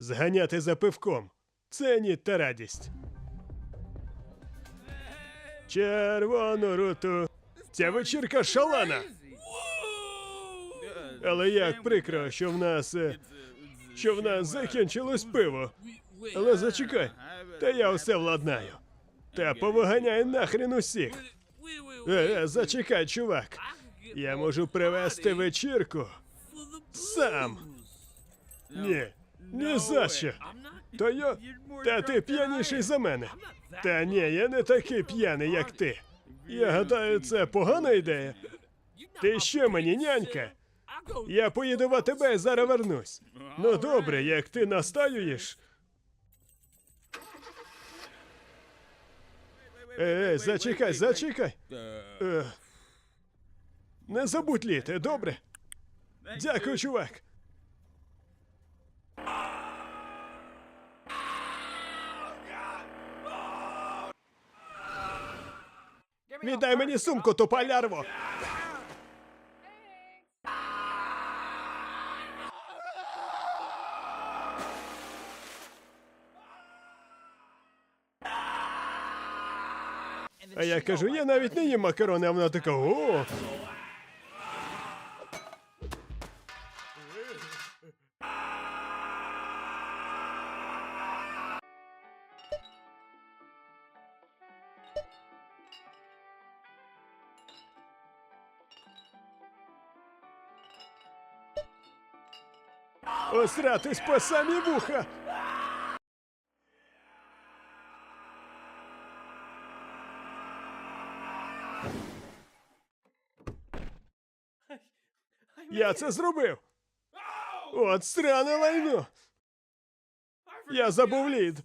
Зганяти за пивком. Це ні та радість. Червону руту. Ця вечірка шалена. Але як прикро, що в нас. е, що в нас закінчилось пиво. Але зачекай, та я все владнаю. Та повиганяй нахрен усіх. Е, е, зачекай, чувак. Я можу привезти вечірку. Сам. Ні, ні за що. Та я. Та ти п'яніший за мене. Та ні, я не такий п'яний, як ти. Я гадаю, це погана ідея. Ти що мені, нянька? Я поїду в АТБ і зараз вернусь. Ну добре, як ти настаюєш. Е, е, зачекай, зачекай. Е, не забудь літи, добре? Дякую, чувак. Віддай мені сумку, тупа лярво. А я кажу, я навіть не їм макарони, а вона така, о. Осратись по самі вуха. Я це зробив. От сране лайно. Я забув лід.